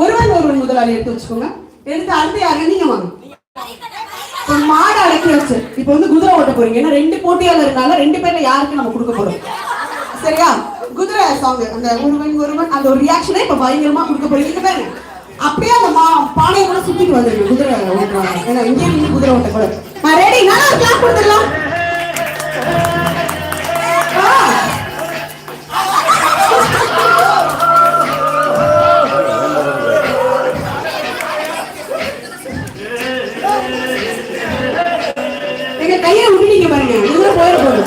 ஒருவன் ஒருவன் முதலாளி எடுத்து வச்சுக்கோங்க. எடுத்து அடுத்து யாருங்க நீங்க வாங்க. மாடு அடக்கி வச்சு இப்ப வந்து குதிரை ஓட்ட போறீங்க. ஏன்னா ரெண்டு போட்டியாளர்னால ரெண்டு பேர்ல யாருக்கு நம்ம கொடுக்க போறோம்? சரியா? குதிரை சாங் அந்த ஒருவன் ஒருவன் அந்த ஒரு ரியாக்ஷனே இப்ப பயங்கரமா கொடுக்க போறீங்க. இங்க பாருங்க அப்படியே அந்த மா பானையை கூட சுத்திட்டு வந்துருக்கு குதிரை ஓட்டுறாங்க ஏன்னா இங்கே இருந்து குதிரை ஓட்ட கூட ரெடி நான் கிளாப் கொடுத்துடலாம். எங்க கையை விட்டுட்டீங்க பாருங்க. குதிரை போயிட போகுது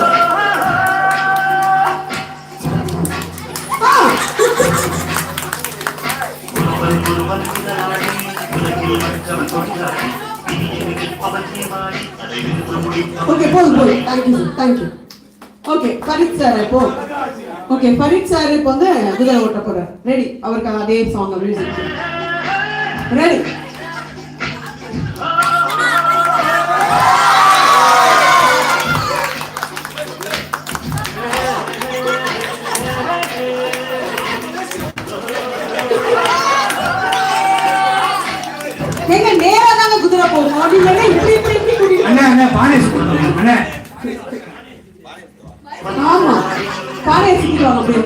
ஓகே போதும் போதும். Thank you thank you okay Farid sir இப்போ. ஓகே ஃபரித் சார் இப்போ வந்து குதிரை ஓட்ட போறார். ரெடி அவருக்கு அதே சாங் மியூசிக் ரெடி குதிரை போகும் அப்படின்னு சொன்னா இப்படி இப்படி இப்படி கூட்டிட்டு அண்ணா அண்ணா பானை அண்ணா. ஆமா பானையை சுத்திடுவாங்க அப்படியே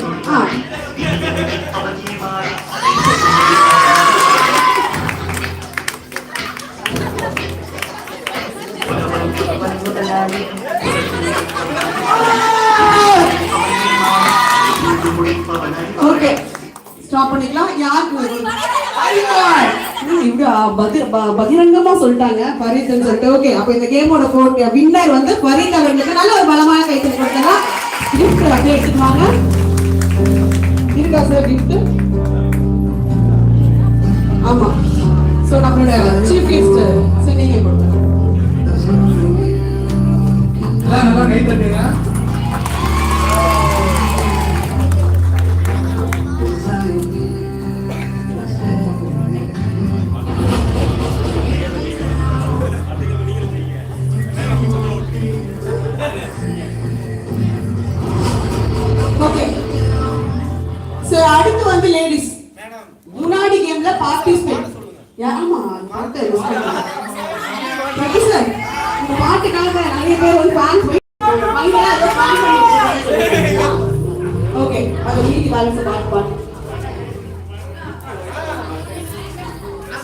ம், பகிரங்கமா சொல்லிட்டாங்க ஃபரீத்னு சொல்லிட்டு. ஓகே அப்ப இந்த கேமோட போட்டி வின்னர் வந்து பரீத் அவர்களுக்கு நல்ல ஒரு பலமான கைத்தறி கொடுத்தலாம் கிஃப்ட் அப்படியே எடுத்துட்டு இருக்கா சார் கிஃப்ட் ஆமா. சோ நம்மளோட சீஃப் கெஸ்ட் சார் நீங்க கொடுங்க. நல்லா கை தட்டுங்க. ஓகே சார் அடுத்து வந்து லேடிஸ் முன்னாடி கேம்ல பார்ட்டிசிபேட் ஆமா பாட்டு சார் இந்த பாட்டுக்காக நிறைய பேர் வந்து ஃபேன்ஸ் ஓகே அது மீதி பேலன்ஸ் பாட்டு பாட்டு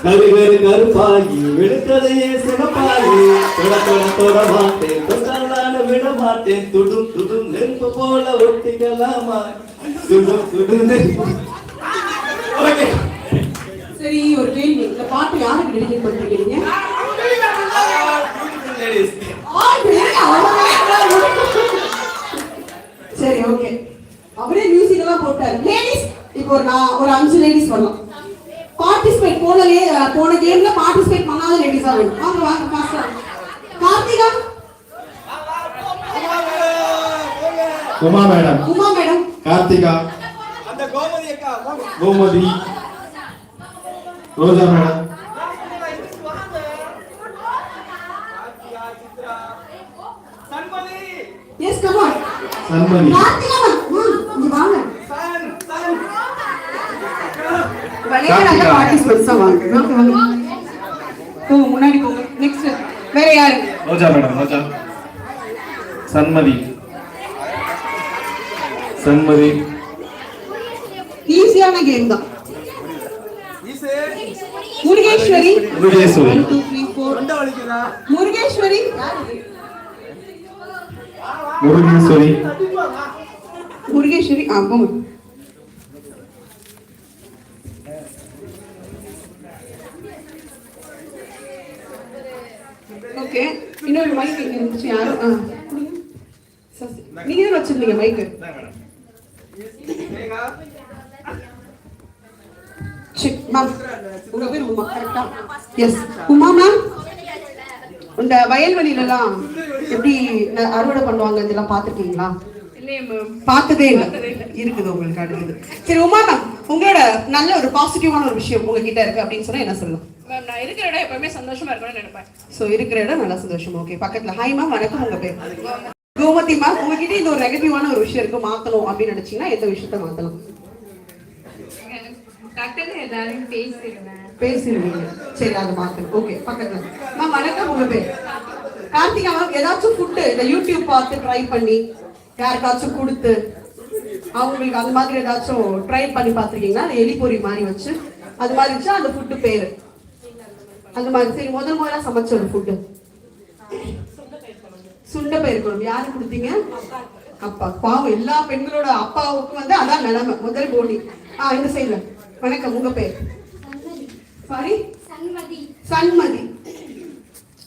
கருவேறு கருப்பாகி விடுக்கதையே சிவப்பாகி தொட தொட தொட மாட்டேன் தொட்டாலான விட மாட்டேன் துடும் துடும் நெருப்பு போல ஒட்டிக்கலாமா? துடும் துடும் சரி ஒரு கேள்வி. இந்த பாட்டு யாருக்கு டெடிகேட் பண்ணிருக்கீங்க? சரி ஓகே அவரே மியூசிக் எல்லாம் போட்டாரு. லேடிஸ் இப்போ ஒரு நான் ஒரு அஞ்சு லேடிஸ் வரலாம். பார்ட்டிசிபேட் போன லே போன கேம்ல பார்ட்டிசிபேட் பண்ணாத லேடிஸா வேணும். வாங்க வாங்க ஃபாஸ்டா Karthika? Uma madam. Uma madam. Karthika. Gomathi. Roja madam. Yes come on Shanmathi Karthika ma'am இங்க வாங்க வளையல நல்ல கார்த்திகா. பார்ட்டிசிபேட்ஸ் தான் வாங்க வாங்க வாங்க போங்க முன்னாடி போங்க நெக்ஸ்ட் வேற யாரு? ரோஜா மேடம் ரோஜா. சண்மதி. சண்மதி. ஈஸியான கேம் தான். முருகேஸ்வரி. முருகேஸ்வரி. முருகேஸ்வரி. முருகேஸ்வரி. முருகேஸ்வரி ஆ போங்க ஓகே. இன்னொரு மைக் இங்க இருந்துச்சு யாரும் ஆ. கொடுங்க. சசி. நீங்க தான் வச்சிருந்தீங்க மைக்கு சரி மேம் உங்க பேர் உமா கரெக்டா எஸ் உமா மேம் இந்த வயல்வெளியிலலாம் எப்படி அறுவடை பண்ணுவாங்க இதெல்லாம் பார்த்துருக்கீங்களா? பார்த்ததே இல்லை. இருக்குது உங்களுக்கு அடுத்தது. சரி உமா மேம் உங்களோட நல்ல ஒரு பாசிட்டிவான ஒரு விஷயம் உங்ககிட்ட இருக்கு அப்படின்னு சொன்னா என்ன சொல்லலாம் மேம் நான் இருக்கிற இடம் எப்பவுமே சந்தோஷமா இருக்கணும்னு நினைப்பேன். ஸோ இருக்கிற இடம் நல்லா சந்தோஷம் ஓகே பக்கத்துல ஹாய் மேம் வணக்கம் உங்க பேர். கோமதி மேம் உங்ககிட்ட இந்த ஒரு நெகட்டிவான ஒரு விஷயம் இருக்கு மாத்தணும் அப்படின்னு நினைச்சீங்கன்னா எந்த விஷயத்த மாத்தலாம்? ஏதாவது பேசிடுவேன் பேசிடுவீங்க. சரி அதை மாத்தணும். ஓகே பக்கத்துல. மேம் வணக்கம் உங்க பேர். கார்த்திகா மேம் ஏதாச்சும் ஃபுட்டு இந்த யூடியூப் பார்த்து ட்ரை பண்ணி யாருக்காச்சும் கொடுத்து அவங்களுக்கு அந்த மாதிரி ஏதாச்சும் ட்ரை பண்ணி பார்த்துருக்கீங்களா? அந்த எலிப்பொரி மாதிரி வச்சு அது மாதிரி வச்சா அந்த ஃபுட்டு பேரு. அந்த மாதிரி சரி முதல் முதல்ல சமைச்ச ஒரு ஃபுட்டு சுண்ட பயிர் குழம்பு. யாரு கொடுத்தீங்க? அப்பா. பாவம் எல்லா பெண்களோட அப்பாவுக்கும் வந்து அதான் நிலைமை. முதல் போட்டி ஆ இந்த சைடுல வணக்கம் உங்க பேர்? சாரி? சண்மதி. சண்மதி.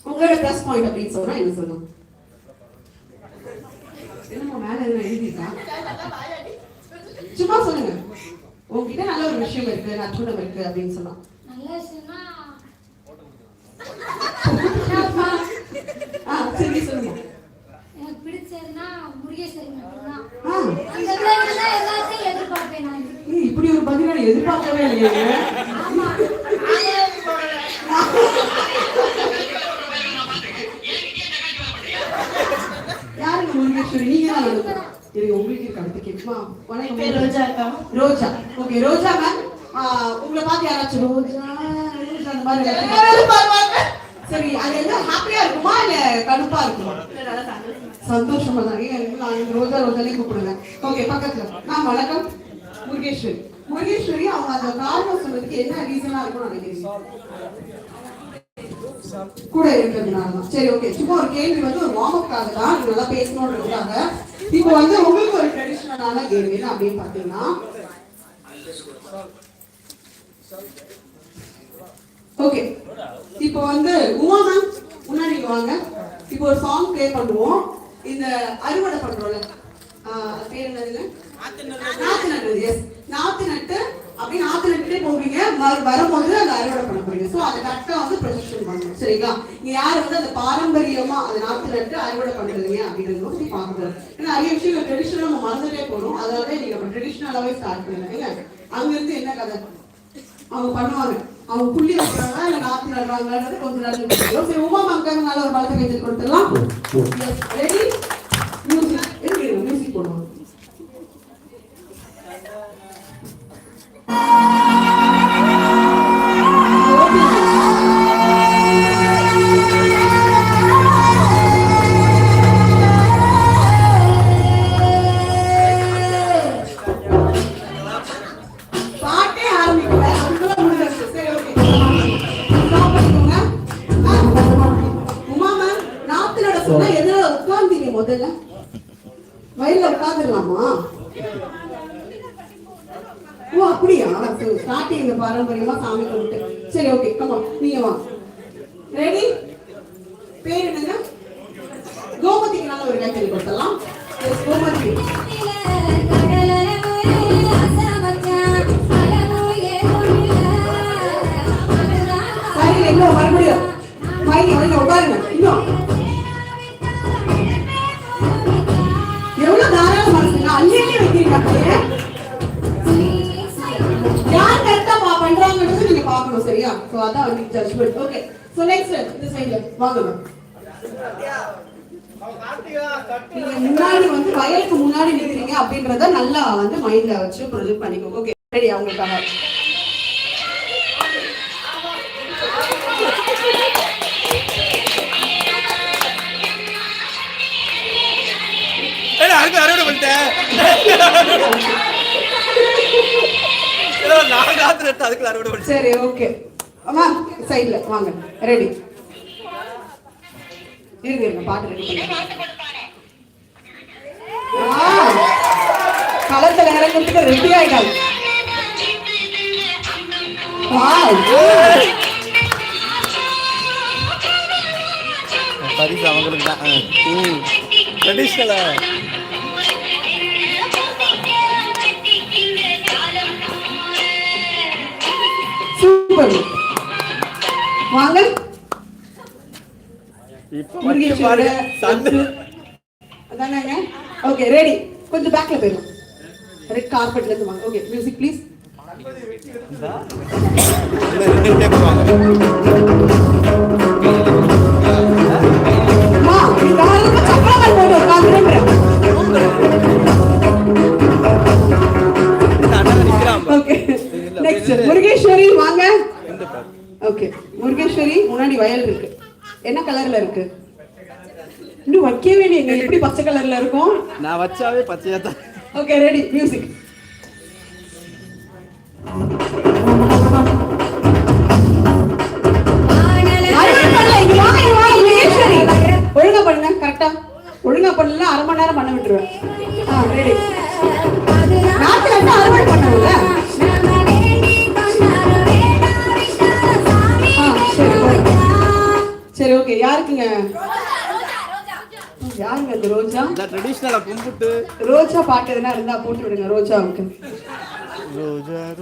உங்களோட ப்ளஸ் பாயிண்ட் அப்படின்னு சொன்னா என்ன சொல்லணும் என்னம்மா மேல சும்மா சொல்லுங்க. உங்ககிட்ட நல்ல ஒரு விஷயம் இருக்கு நற்குணம் இருக்கு அப்படின்னு சொன்னா நல்ல விஷயம்னா ஆ சரி சொல்லுங்க எனக்கு பிடிச்சதுன்னா முருகேஸ்வரி மட்டும்தான். அந்த பிள்ளைங்க தான் எல்லாத்தையும் எதிர்பார்ப்பேன் நான். ஏய், இப்படி ஒரு பதில் நான் எதிர்பார்க்கவே இல்லையே. ஆமா. யாருங்க முருகேஸ்வரி? நீங்க தான் உங்களுக்கு இருக்க அடுத்து கேட்குமா? வணக்கம். பேர் ரோஜா. ரோஜா. ஓகே ரோஜா மேம் உங்களை பார்த்து யாராச்சும் ரோஜா ரோஜா அந்த மாதிரி யாராச்சும் சரி அது என்ன ஹாப்பியா இருக்குமா இல்ல கடுப்பா இருக்குமா? சந்தோஷமா தான். நான் இந்த ரோஜா ரோஜாலே கூப்பிடுங்க. ஓகே பக்கத்துல. மேம் வணக்கம். முருகேஸ்வரி. முருகேஸ்வரி அவங்க அந்த காரணம் சொன்னதுக்கு என்ன ரீசனா இருக்கும்னு நினைக்கிறீங்க கூட இருக்கிறதுனால தான். சரி ஓகே சும்மா ஒரு கேள்வி வந்து ஒரு வார்ம் அப்காக தான் நல்லா பேசணுன்றதுக்காக. இப்போ வந்து உங்களுக்கு ஒரு ட்ரெடிஷ்னலான கேள்வி என்ன அப்படின்னு பார்த்தீங்கன்னா ஓகே இப்போ வந்து உமா மேம் முன்னாடி வாங்க. இப்போ ஒரு சாங் ப்ளே பண்ணுவோம். இந்த அறுவடை பண்றோம்ல. பேர் என்னதுங்க நாத்து நடுறது எஸ் நாத்து நட்டு அப்படி நாத்து நட்டுட்டே போவீங்க. வரும்போது அந்த அறுவடை பண்ண போறீங்க. ஸோ அதை கரெக்டாக வந்து ப்ரொஜெக்ஷன் பண்ணணும் சரிங்களா? இங்க யார் வந்து அந்த பாரம்பரியமா அந்த நாத்து நட்டு அறுவடை பண்றீங்க அப்படிங்கிறது வந்து பார்க்கணும் ஏன்னா நிறைய விஷயங்கள் ட்ரெடிஷனல் நம்ம மறந்துட்டே போகணும் அதனால நீங்க நம்ம ட்ரெடிஷ்னலாகவே ஸ்டார்ட் பண்ணுங்க ஏங்க? அங்க இருந்து என்ன கதை? அவங்க பண்ணுவாங்க அவங்க புள்ளி வைக்கிறாங்களா இல்ல நாத்து நடுறாங்கன்றது கொஞ்ச நேரம் தெரியும் சரி உமா மக்காங்க நல்ல ஒரு பழத்தை வைத்து கொடுத்துடலாம். ரெடி மியூசிக் இருக்கு மியூசிக் போடுவாங்க? உட்காந்துடலாமா ஓ அப்படியா? ஸ்டார்டிங் இந்த பாரம்பரியமா சாமி கும்பிட்டு. சரி ஓகே கமா நீங்க வா. ரெடி பேர் என்னங்க? கோமதிக்கு நல்ல ஒரு கைத்தறி கொடுத்தலாம் கோமதி. சரி மறுபடியும் வந்து உட்காருங்க. இன்னும் மனசுங்க வைக்கிறீங்க யார் கரெக்டா பா பண்றாங்கன்றது நீங்க பார்க்கணும் சரியா? சோ அதான் வந்து ஜட்ஜ்மெண்ட் ஓகே சோ நெக்ஸ்ட் இந்த சைடுல வாங்க நீங்க முன்னாடி வந்து வயலுக்கு முன்னாடி நிக்கிறீங்க அப்படின்றத நல்லா வந்து மைண்ட்ல வச்சு ப்ரொஜெக்ட் பண்ணிக்கோங்க. ஓகே ரெடி அவங்களுக்காக. அதுக்கு அறுவடை பண்ணிட்டேன் நாலு ராத்திரி எடுத்து அதுக்குள்ள அறுவடை பண்ணிட்டேன் சரி ஓகே அம்மா சைடுல வாங்க. ரெடி இருங்க இருங்க பாட்டு ரெடி பண்ணுங்க களத்துல இறங்கிறதுக்கு ரெடி ஆயிட்டாங்க. பரிசு அவங்களுக்கு தான். ட்ரெடிஷ்னலா சூப்பர் வாங்க இப்போ முருகேஸ்வரோட சந்து அதானங்க ஓகே ரெடி கொஞ்சம் பேக்ல போயிடும் ரெட் கார்பெட்ல இருந்து வாங்க ஓகே மியூசிக் ப்ளீஸ் முருகேஸ்வரி வாங்க. ஓகே முருகேஸ்வரி முன்னாடி வயல் இருக்கு. என்ன கலர்ல இருக்கு? இன்னும் வைக்கவே இல்லைங்க எப்படி பச்சை கலர்ல இருக்கும்? நான் வச்சாவே பச்சையா தான். ஓகே ரெடி மியூசிக் ஒழுங்கா பண்ணுங்க கரெக்டா ஒழுங்கா பண்ணல அரை மணி நேரம் பண்ண விட்டுருவேன். ஆ ரெடி நாட்டு நட்டு அறுவடை பண்ணுவோம்ல ஓகே யாருக்குங்க? யாருங்க இந்த ரோஜா ட்ரெடிஷ்னலா கும்பிட்டு. ரோஜா பாட்டு எதுனா இருந்தா போட்டு விடுங்க ரோஜாவுக்கு.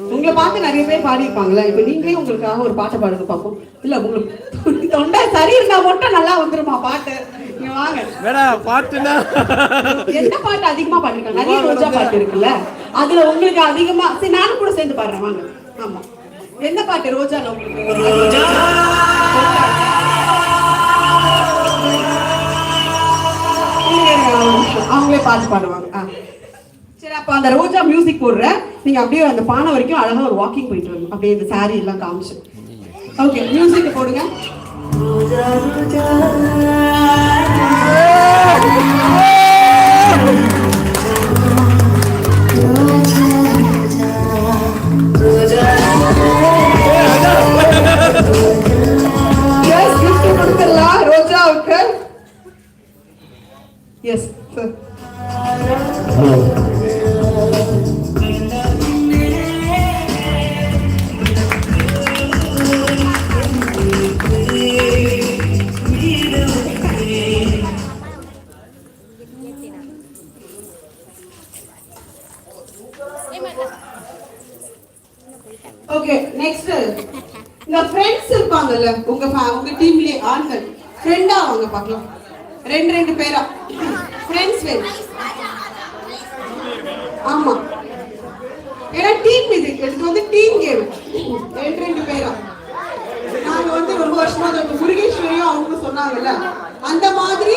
உங்களை பார்த்து நிறைய பேர் பாடியிருப்பாங்களா இப்ப நீங்களே உங்களுக்காக ஒரு பாட்டை பாடுங்க பார்ப்போம் இல்ல உங்களுக்கு தொண்டை சரி இருந்தா மட்டும் நல்லா வந்துருமா பாட்டு? நீங்க வாங்க. வேணா பாட்டுனா எந்த பாட்டு அதிகமா பாடிருக்காங்க நிறைய ரோஜா பாட்டு இருக்குல்ல அதுல உங்களுக்கு அதிகமா சரி நானும் கூட சேர்ந்து பாடுறேன் வாங்க. ஆமா. எந்த பாட்டு ரோஜால உங்களுக்கு? அவங்களே பாட்டு பாடுவாங்க. ஆ. சரி அப்ப அந்த ரோஜா மியூசிக் போடுறேன் நீங்க அப்படியே அந்த பானை வரைக்கும் அழகா ஒரு வாக்கிங் போயிட்டு வரணும். அப்படியே இந்த saree எல்லாம் காமிச்சு. ஓகே மியூசிக் போடுங்க. எஸ் இந்த ஃப்ரெண்ட்ஸ் இருப்பாங்கல்ல உங்க உங்க டீம்லயே ஆண்கள். ஃப்ரெண்டா வாங்க பார்க்கலாம். ரெண்டு ரெண்டு பேரா? ஃப்ரெண்ட்ஸ் வேணும். ஆமா. ஏன்னா டீம் இது. இது வந்து டீம் கேம் ரெண்டு ரெண்டு பேரா? நாங்க வந்து ரொம்ப வருஷமா அந்த முருகேஸ்வரியும் அவங்க சொன்னாங்கல்ல அந்த மாதிரி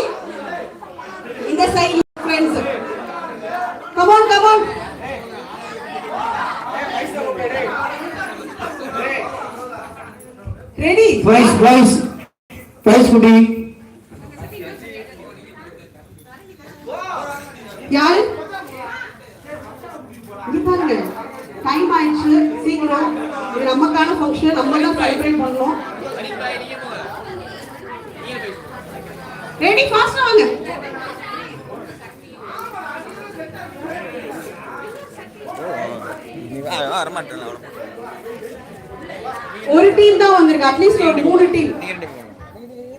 இந்த side friends come on come on ready prize prize prize குட்டி யாரு இது பாருங்க டைம் ஆயிடுச்சு சீக்கிரம் இது நமக்கான ஃபங்க்ஷன் நம்ம தான் செலிப்ரேட் பண்ணோம் ரெடி ஃபாஸ்டா வாங்க வரமாட்டேன் ஒரு டீம் தான் வந்திருக்கு அட்லீஸ்ட் ஒரு மூணு டீம் நீங்க ரெண்டு பேரும்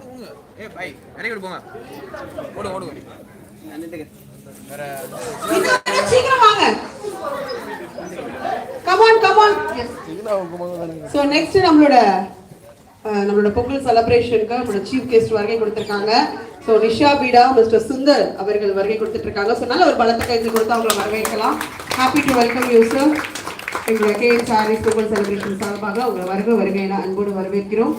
போங்க ஏ பை நிறைய போங்க ஓடுங்க ஓடுங்க வேற சீக்கிரம் வாங்க. கமான் கமான் ஸோ நெக்ஸ்ட் நம்மளோட நம்மளோட பொங்கல் செலிப்ரேஷனுக்கு நம்மளோட சீஃப் கெஸ்ட் வருகை கொடுத்திருக்காங்க. ஸோ நிஷா பீடா மிஸ்டர் சுந்தர் அவர்கள் வருகை கொடுத்துட்ருக்காங்க ஸோ நல்ல ஒரு பலத்தை கைது கொடுத்து அவங்களை வரவேற்கலாம். Happy to welcome you sir எங்களுடைய கே சாரிஸ் பொங்கல் செலிப்ரேஷன் சார்பாக உங்களை வருக வருகை என அன்போடு வரவேற்கிறோம்.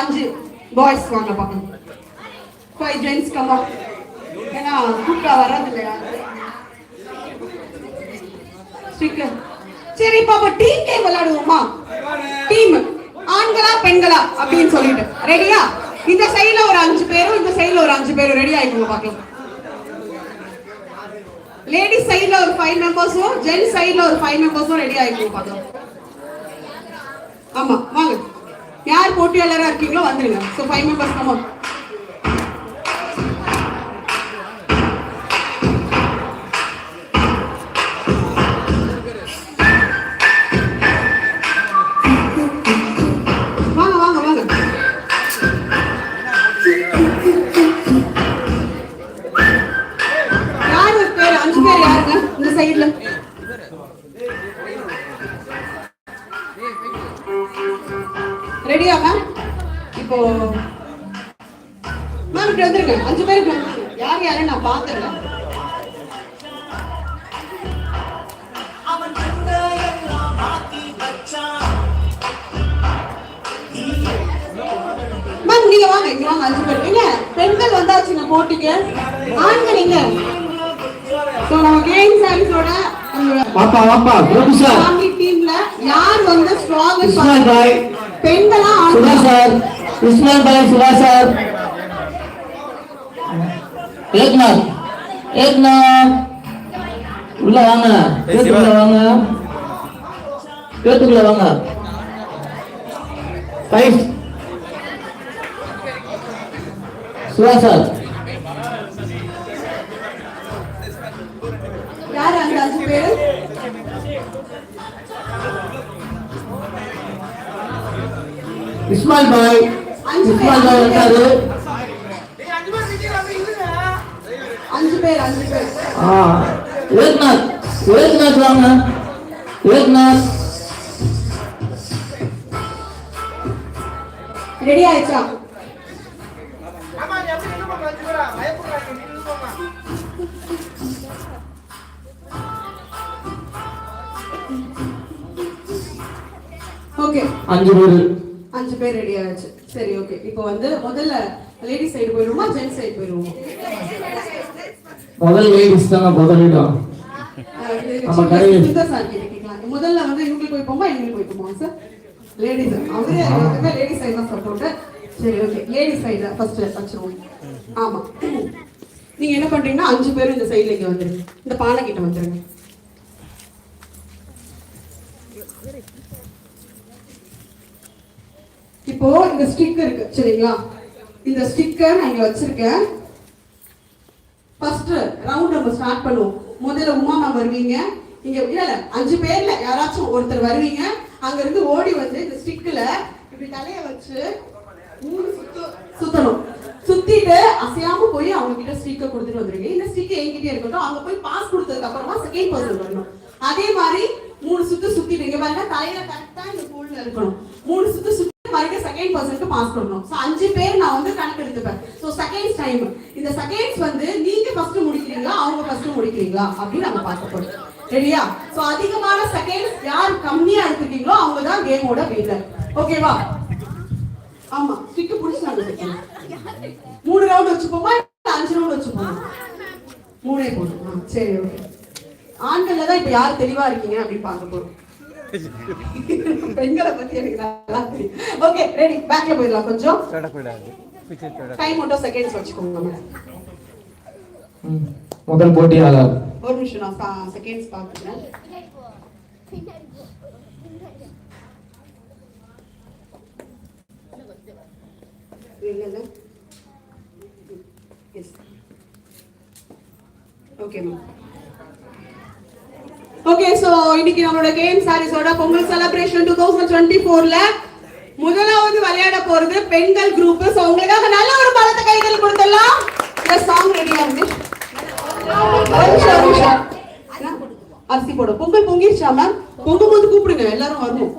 அஞ்சு பாய்ஸ் வாங்க பார்க்கலாம் ஃபைவ் ஜென்ஸ் கமா ஏன்னா கூட்டா வராது இல்லையா ஸ்பீக்கர் சரி இப்போ அப்ப டீம் கேம் விளையாடுவோமா? டீம் ஆண்களா பெண்களா? அப்படின்னு சொல்லிட்டு. ரெடியா இந்த சைடுல ஒரு அஞ்சு பேரும் இந்த சைடுல ஒரு அஞ்சு பேரும் ரெடி ஆயிக்கோங்க பார்க்கலாம். லேடிஸ் சைடுல ஒரு ஃபைவ் மெம்பர்ஸும் ஜென்ஸ் சைடுல ஒரு ஃபைவ் மெம்பர்ஸும் ரெடி ஆயிக்கோங்க பார்க்கலாம். ஆமா வாங்க. யார் போட்டியாளரா இருக்கீங்களோ வந்துருங்க. ஸோ ஃபைவ் மெம்பர்ஸ் கமா வாங்க அஞ்சு பேர். ஏங்க பெண்கள் வந்தாச்சுங்க போட்டிக்கு. ஆண்கள் நீங்க ஸோ நம்ம கேம் சாரிஸோட வாப்பா வாப்பா சார் ஃபேமிலி டீம்ல யார் வந்து ஸ்ட்ராங்கஸ்ட் இஸ்மாயில் பாய் பெண்களா சுதா சார். இஸ்மாயில் பாய் சுதா சார். ஏக்நாத். ஏக்நாத். உள்ள வாங்க. கேட்டுக்குள்ள வாங்க. கேட்டுக்குள்ள வாங்க. ரைட் சுதா சார் யார் அந்த அஞ்சு பேரு? இஸ்மாயில் பாய். இஸ்மாயில் பாய். வந்தாரு அஞ்சு பேர் அஞ்சு பேர். ஆ ஏக்நாத். ஏக்நாத் வாங்க. ஏக்நாத். ரெடி ஆயிடுச்சா? ஓகே அஞ்சு பேர். அஞ்சு பேர் ரெடி ஆயிடுச்சு சரி ஓகே இப்போ வந்து முதல்ல லேடி சைடு போயிடுவோமா? ஜென்ஸ் சைடு போயிடுவோமா? முதல் லேடிஸ் தாங்க முதலிடம் முதல்ல வந்து இவங்களுக்கு போய்ப்போமா எங்களுக்கு போய்ப்போமா சார் லேடிஸ் அவரே எல்லாத்துக்குமே லேடிஸ் சைடு தான் சப்போர்ட் சரி ஓகே லேடிஸ் சைடுல ஃபர்ஸ்ட் வச்சிருவோம். ஆமா. நீங்க என்ன பண்றீங்கன்னா அஞ்சு பேரும் இந்த சைடுல இங்க வந்துருங்க. இந்த பானை கிட்ட வந்துருங்க. இப்போ இந்த ஸ்டிக் இருக்கு சரிங்களா? இந்த ஸ்டிக்கை நான் இங்க வச்சிருக்கேன். ஃபர்ஸ்ட் ரவுண்ட் நம்ம ஸ்டார்ட் பண்ணுவோம். முதல்ல உமா மேம் வருவீங்க. இங்க இல்ல இல்ல அஞ்சு பேர்ல யாராச்சும் ஒருத்தர் வருவீங்க. அங்க இருந்து ஓடி வந்து இந்த ஸ்டிக்ல இப்படி தலைய வச்சு மூணு சுத்து சுத்தணும். சுத்திட்டு அசையாம போய் அவங்க கிட்ட ஸ்டிக்கை கொடுத்துட்டு வந்துருங்க இந்த ஸ்டிக் என்கிட்ட இருக்கட்டும். அங்க போய் பாஸ் கொடுத்ததுக்கு அப்புறமா செகண்ட் பர்சன் வரணும். அதே மாதிரி மூணு சுத்து சுத்திட்டு இங்க பாருங்க தலையில கரெக்டா இந்த போல்ல இருக்கணும். மூணு சுத்து சுத்தி வரைக்கும் செகண்ட் பர்சனுக்கு பாஸ் பண்ணணும். ஸோ அஞ்சு பேர் நான் வந்து கணக்கு எடுத்துப்பேன் ஸோ செகண்ட்ஸ் டைம் இந்த செகண்ட்ஸ் வந்து நீங்க ஃபர்ஸ்ட் முடிக்கிறீங்களா அவங்க ஃபர்ஸ்ட் முடிக்கிறீங்களா அப்படின்னு நம்ம பார்க்க போறோம். சரியா? ஸோ அதிகமான செகண்ட்ஸ் யார் கம்மியா எடுத்துக்கீங்களோ அவங்க தான் கேமோட வீரர் ஓகேவா ஆமா ஸ்டிக் புடிச்சாங்க மூணு ரவுண்ட் வச்சுப்போமா அஞ்சு ரவுண்ட் வச்சுப்போமா? மூணே போதும். சரி ஓகே ஆண்கள்ல தான் இப்ப யார் தெளிவா இருக்கீங்க அப்படின்னு பார்க்க போறோம். பெண்களை பத்தி எனக்கு நல்லா தெரியும். ஓகே ரெடி பேக்ல போயிடலாம் கொஞ்சம். டைம் மட்டும் செகண்ட்ஸ் வச்சுக்கோங்க. முதல் போட்டியாளர். ஒரு நிமிஷம் நான் செகண்ட்ஸ் பார்க்குறேன் இல்லைல்ல yes okay ma'am okay so இன்னைக்கு நம்மளோட game சாரிஸோட Pongal celebration two thousand twenty ஃபோர்ல முதலாவது விளையாட போறது பெண்கள் குரூப் சோ உங்களுக்காக நல்ல ஒரு பலத்த கைகள் கொடுத்துடலாம். இந்த சாங் ரெடியா இருந்து அரிசி போடு. பொங்கல் பொங்கிருச்சா மேம் பொங்கும் போது கூப்பிடுங்க. எல்லாரும் வருவோம்